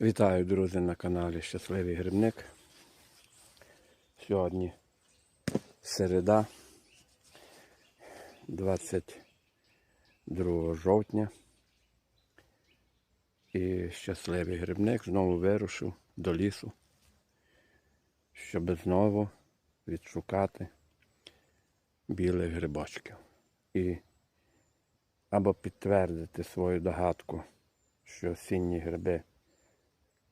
Вітаю, друзі, на каналі Щасливий Грибник. Сьогодні середа, 22 жовтня. І щасливий грибник знову вирушив до лісу, щоб знову відшукати білих грибочків. І або підтвердити свою догадку, що осінні гриби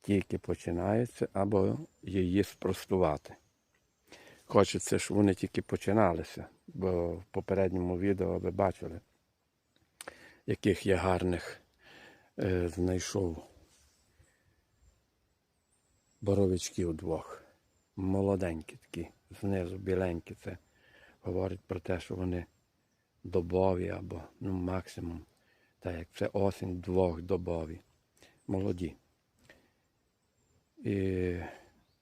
тільки починаються, або її спростувати. Хочеться, щоб вони тільки починалися, бо в попередньому відео ви бачили, яких я гарних е, знайшов боровичків двох. Молоденькі такі, знизу біленькі. Це говорить про те, що вони добові або ну, максимум, так як це осінь двохдобові. Молоді. І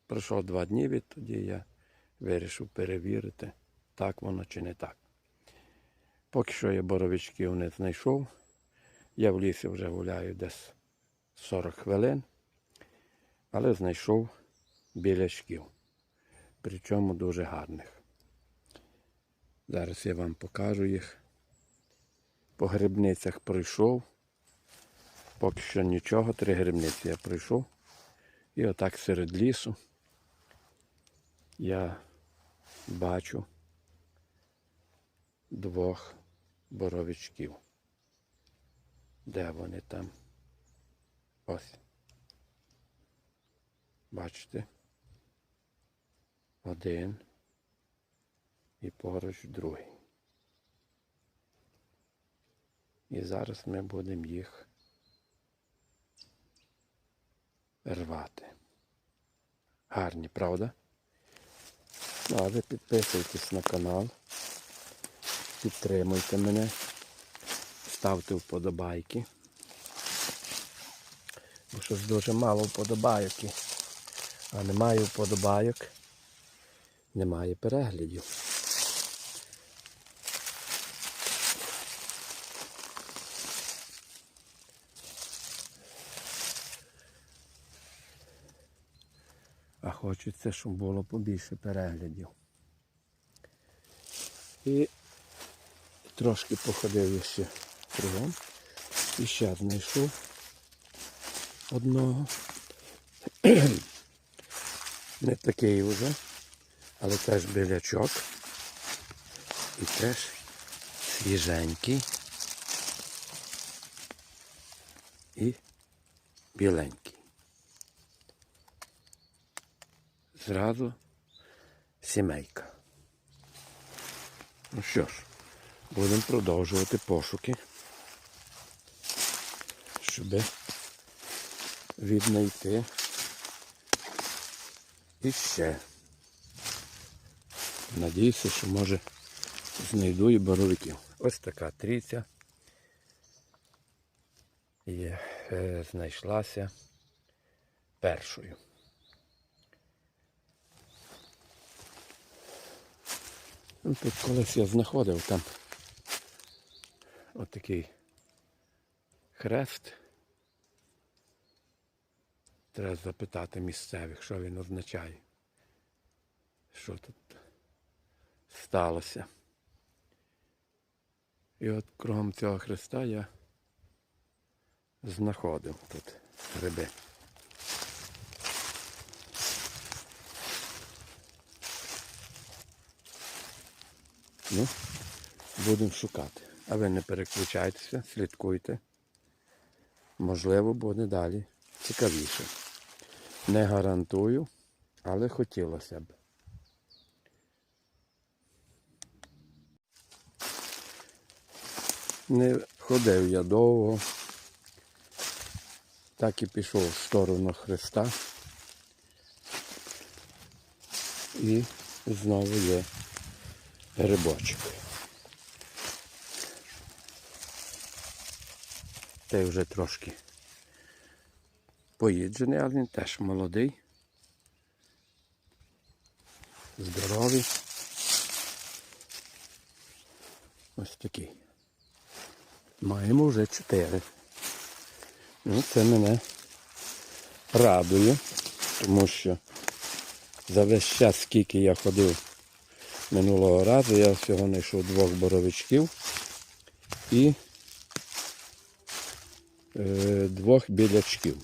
пройшло два дні відтоді я вирішив перевірити, так воно чи не так. Поки що я боровичків не знайшов. Я в лісі вже гуляю десь 40 хвилин, але знайшов білячків. Причому дуже гарних. Зараз я вам покажу їх. По грибницях пройшов. Поки що нічого, три грибниці я пройшов. І отак серед лісу я бачу двох боровичків. Де вони там? Ось. Бачите? Один і поруч другий. І зараз ми будемо їх рвати. Гарні, правда? Ну, а ви підписуйтесь на канал, підтримуйте мене, ставте вподобайки. Бо щось дуже мало вподобайок. А немає вподобайок, немає переглядів. А хочеться, щоб було побільше переглядів. І трошки походив ще кругом. І ще знайшов одного. Не такий вже, але теж білячок. І теж свіженький. І біленький. Зразу сімейка. Ну що ж, будемо продовжувати пошуки, щоб віднайти іще. Надіюся, що може знайду і боровиків. Ось така трійця є, е, знайшлася першою. Ну, Тут колись я знаходив там отакий хрест. Треба запитати місцевих, що він означає. Що тут сталося. І от кругом цього хреста я знаходив тут гриби. Ну, будемо шукати. А ви не переключайтеся, слідкуйте. Можливо, буде далі цікавіше. Не гарантую, але хотілося б. Не ходив я довго. Так і пішов в сторону Христа. І знову є грибочок. Той вже трошки поїджений, але він теж молодий. Здоровий. Ось такий. Маємо вже чотири. Ну, це мене радує, тому що за весь час, скільки я ходив минулого разу, я всього знайшов двох боровичків і е, двох білячків.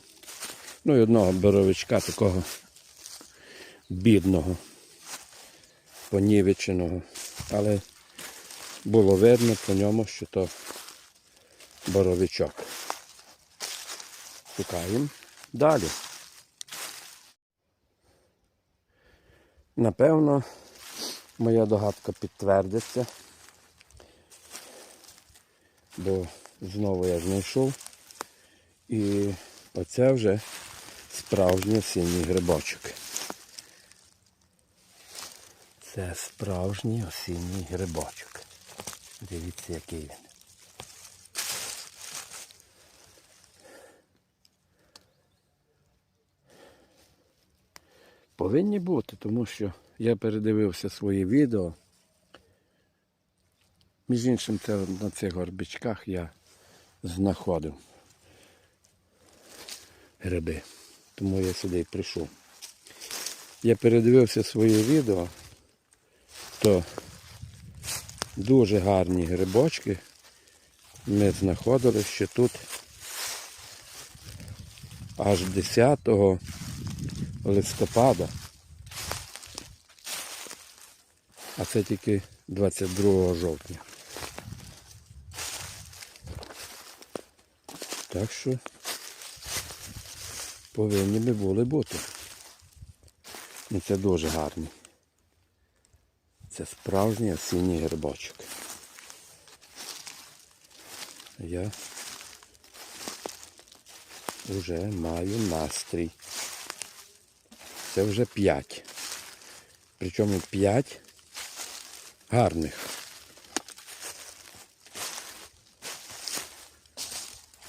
Ну і одного боровичка такого бідного, понівеченого. Але було видно по ньому, що то боровичок. Шукаємо далі. Напевно, моя догадка підтвердиться, бо знову я знайшов. І оце вже справжній осінній грибочок. Це справжній осінній грибочок. Дивіться, який він. Повинні бути, тому що я передивився свої відео. Між іншим, це на цих горбичках я знаходив гриби. Тому я сюди і прийшов. Я передивився своє відео, то дуже гарні грибочки ми знаходили ще тут аж 10 листопада. А це тільки 22 жовтня. Так що повинні би були бути. І це дуже гарні. Це справжній осінній грибочок. Я вже маю настрій. Це вже 5. Причому 5 гарних.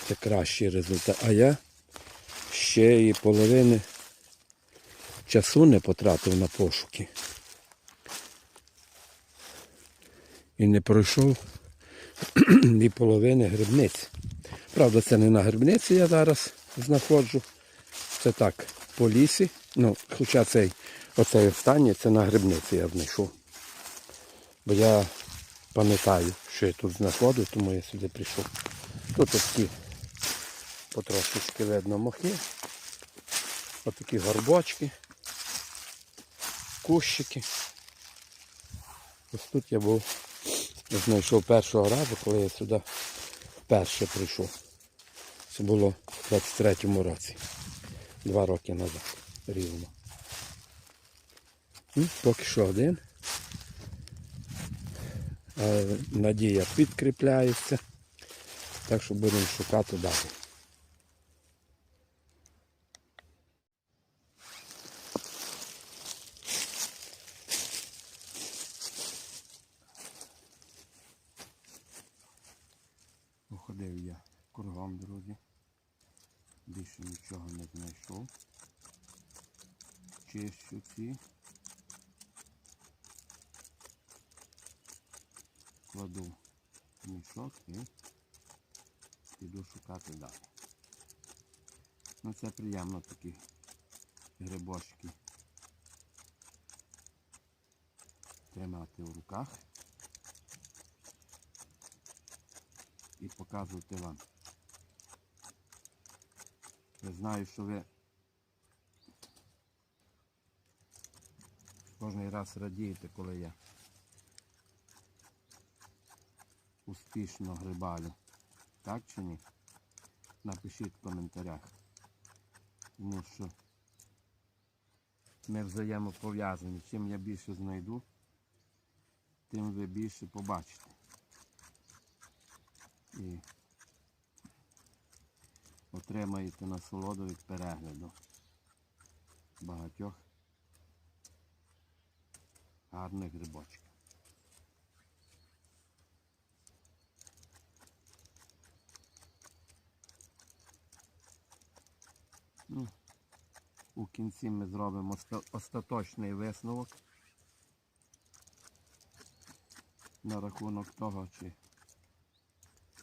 Це кращий результат. А я ще і половини часу не потратив на пошуки. І не пройшов і половини грибниць. Правда, це не на грибниці я зараз знаходжу. Це так, по лісі. Ну, хоча цей, оцей останній, це на грибниці я знайшов. Бо я пам'ятаю, що я тут знаходив, тому я сюди прийшов. Тут такі потрошечки видно мохи. Отакі горбочки, кущики. Ось тут я був, я знайшов першого разу, коли я сюди вперше прийшов. Це було в 23-му році. Два роки назад. Рівно. І поки що один. Але надія підкріпляється. Так що будемо шукати далі. Походив я кругом, друзі. Більше нічого не знайшов. Чищу ці. Кладу в мішок і піду шукати далі. Ну це приємно такі грибочки тримати в руках і показувати вам. Я знаю, що ви кожен раз радієте, коли я успішно грибалю. Так чи ні? Напишіть в коментарях. Тому що ми взаємопов'язані. Чим я більше знайду, тим ви більше побачите. І отримаєте насолоду від перегляду багатьох гарних грибочків. Ну, у кінці ми зробимо остаточний висновок на рахунок того, чи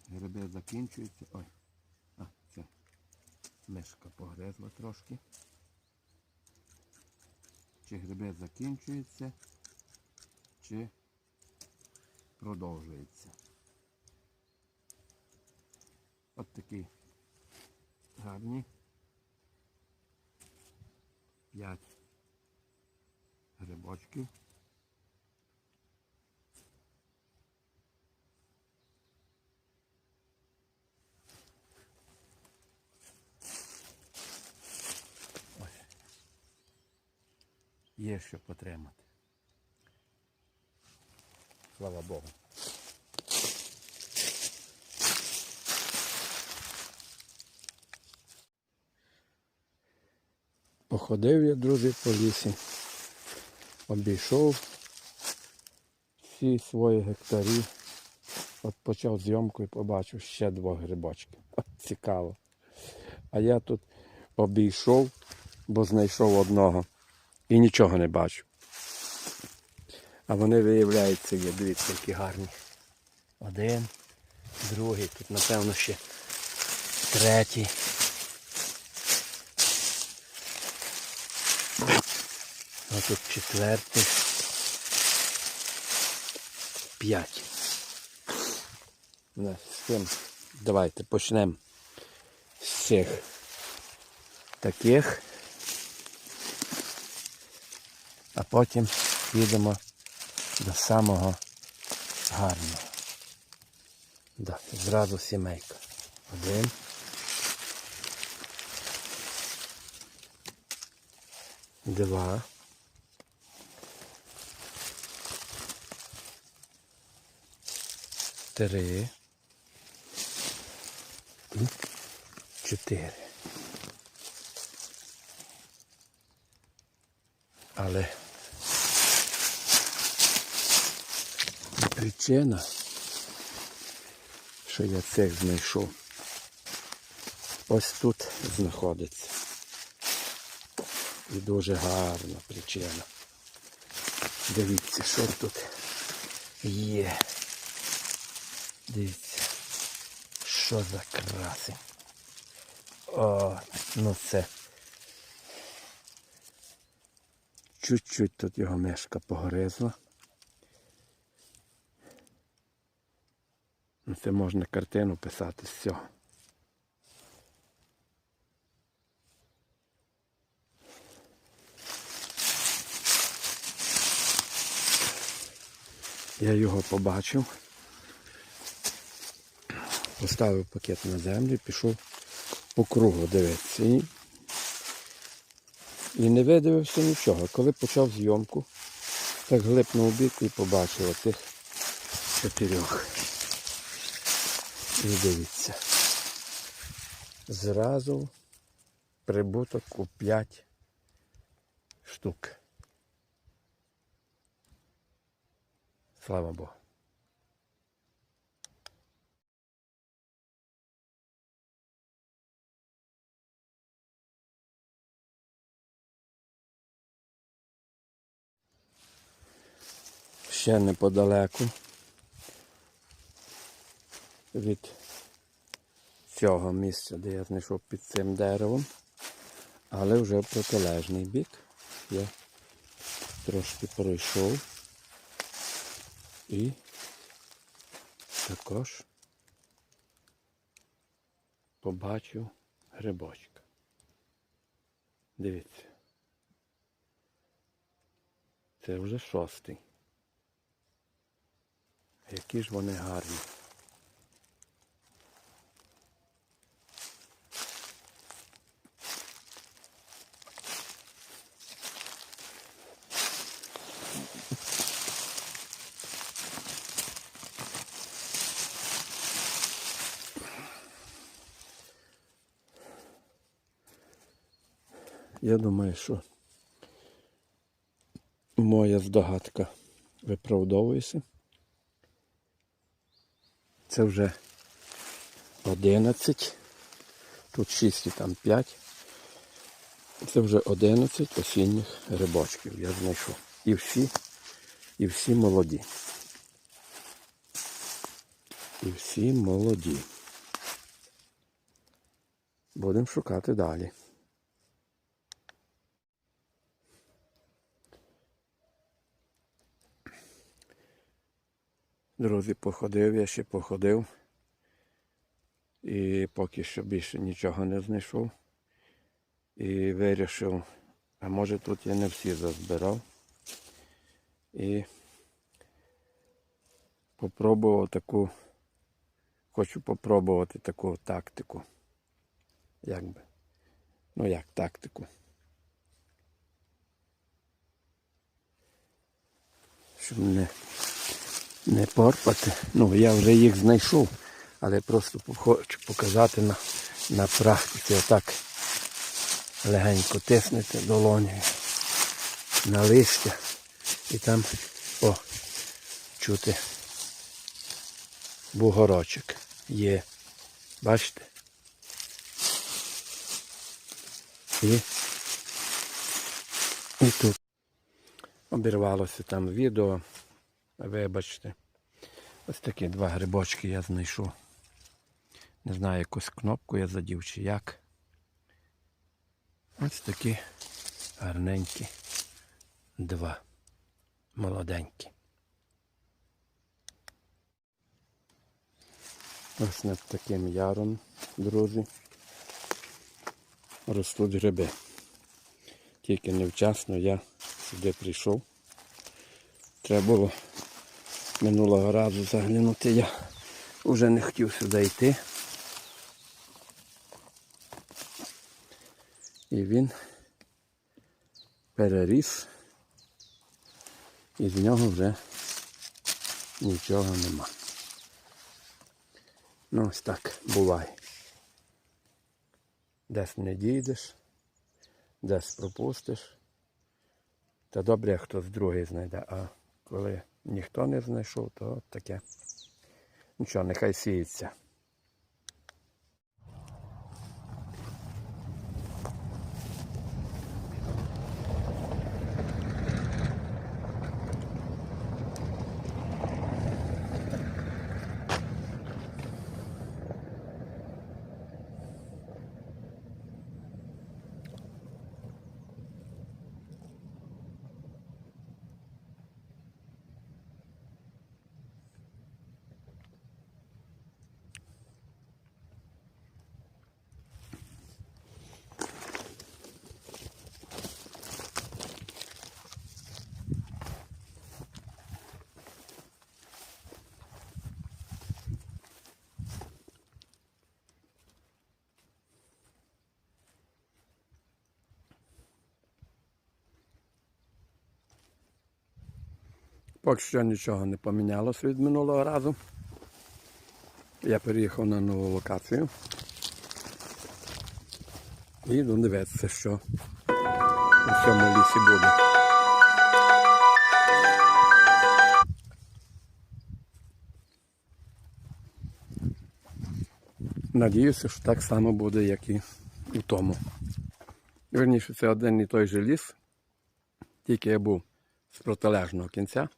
гриби закінчуються. Ой, а, це Мишка погризла трошки. Чи гриби закінчуються, чи продовжується. От такі гарні. П'ять грибочків. Ось. Є що потримати. Слава Богу. Походив я, друзі, по лісі, обійшов всі свої гектарі. От почав зйомку і побачив ще два грибочки. Цікаво. А я тут обійшов, бо знайшов одного і нічого не бачу. А вони виявляються, є, дивіться, які гарні. Один, другий, тут напевно ще третій. Четвертий. П'ять. З цим давайте почнемо з цих таких. А потім підемо до самого гарного. Да, зразу сімейка. Один. Два. Три. Чотири. Але причина, що я цих знайшов, ось тут знаходиться. І дуже гарна причина. Дивіться, що тут є. Дивіться, що за краси. О, ну це. Чуть-чуть тут його мешка погризла. Ну це можна картину писати з цього. Я його побачив, поставив пакет на землю, пішов по кругу дивитися. І, і не видивився нічого. Коли почав зйомку, так глипнув у бік і побачив отих чотирьох. І дивіться. Зразу прибуток у 5 штук. Слава Богу. Ще неподалеку від цього місця, де я знайшов під цим деревом, але вже в протилежний бік. Я трошки пройшов і також побачив грибочка. Дивіться. Це вже шостий. Які ж вони гарні. Я думаю, що моя здогадка виправдовується. Це вже 11. Тут 6 і там 5. Це вже 11 осінніх рибочків я знайшов. І всі, і всі молоді. І всі молоді. Будемо шукати далі. Друзі, походив, я ще походив. І поки що більше нічого не знайшов. І вирішив, а може тут я не всі зазбирав. І попробував таку, хочу попробувати таку тактику. Як би. Ну як тактику. Щоб не, не порпати. Ну, я вже їх знайшов, але просто хочу показати на, на практиці. Отак легенько тиснете долонею на листя і там о, чути бугорочок є. Бачите? І, і тут. Обірвалося там відео. Вибачте. Ось такі два грибочки я знайшов. Не знаю, якусь кнопку я задів чи як. Ось такі гарненькі два. Молоденькі. Ось над таким яром, друзі, ростуть гриби. Тільки невчасно я сюди прийшов. Треба було минулого разу заглянути. Я вже не хотів сюди йти. І він переріс. І з нього вже нічого нема. Ну ось так буває. Десь не дійдеш, десь пропустиш. Та добре, як хтось другий знайде, а коли ніхто не знайшов, то таке. Нічого, нехай сіється. Поки що нічого не помінялося від минулого разу. Я переїхав на нову локацію. І йду дивитися, що у цьому лісі буде. Надіюся, що так само буде, як і у тому. Верніше, це один і той же ліс, тільки я був з протилежного кінця,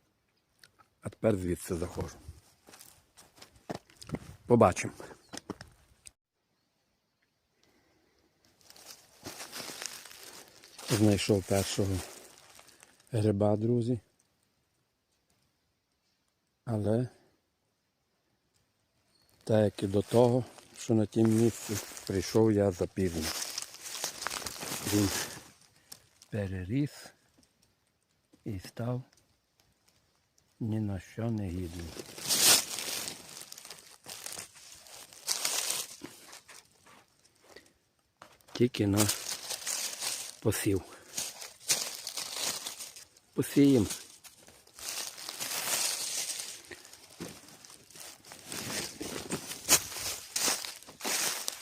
а тепер звідси заходжу. Побачимо. Знайшов першого гриба, друзі. Але так як і до того, що на тім місці прийшов я запізно. Він переріс і став ні на що не гідний. Тільки на посів. Посіємо.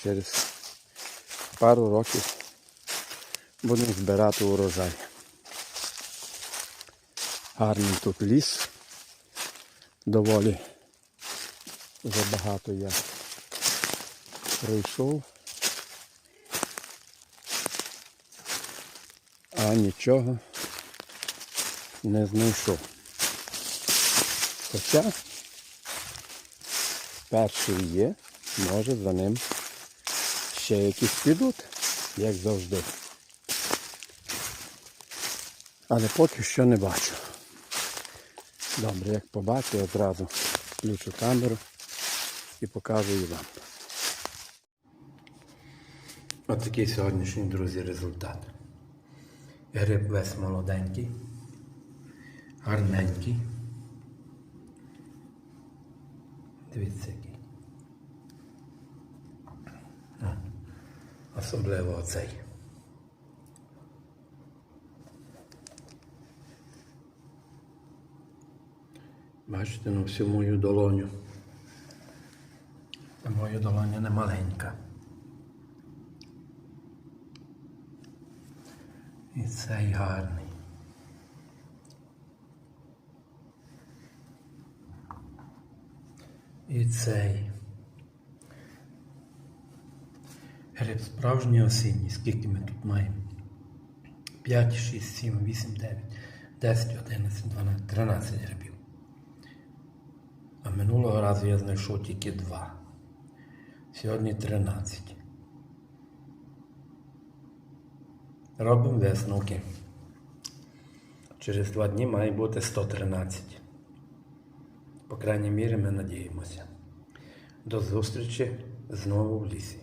Через пару років будемо збирати урожай. Гарний тут ліс. Доволі забагато я пройшов. А нічого не знайшов. Хоча перший є, може за ним ще якісь підуть, як завжди. Але поки що не бачу. Добре, як побачу, одразу включу камеру і покажу і вам. Ось такий сьогоднішній, друзі, результат. Гриб весь молоденький, гарненький. Дивіться який. Особливо оцей. Бачите, ну всю мою долоню. Моя долоня не маленька. І цей гарний. І цей. Гриб справжній осінній, скільки ми тут маємо? 5, 6, 7, 8, 9, 10, 11, 12, 13 грибів. А минулого разу я знайшов тільки два. Сьогодні 13. Робимо висновки. Через два дні має бути 113. По крайній мірі ми надіємося. До зустрічі знову в лісі.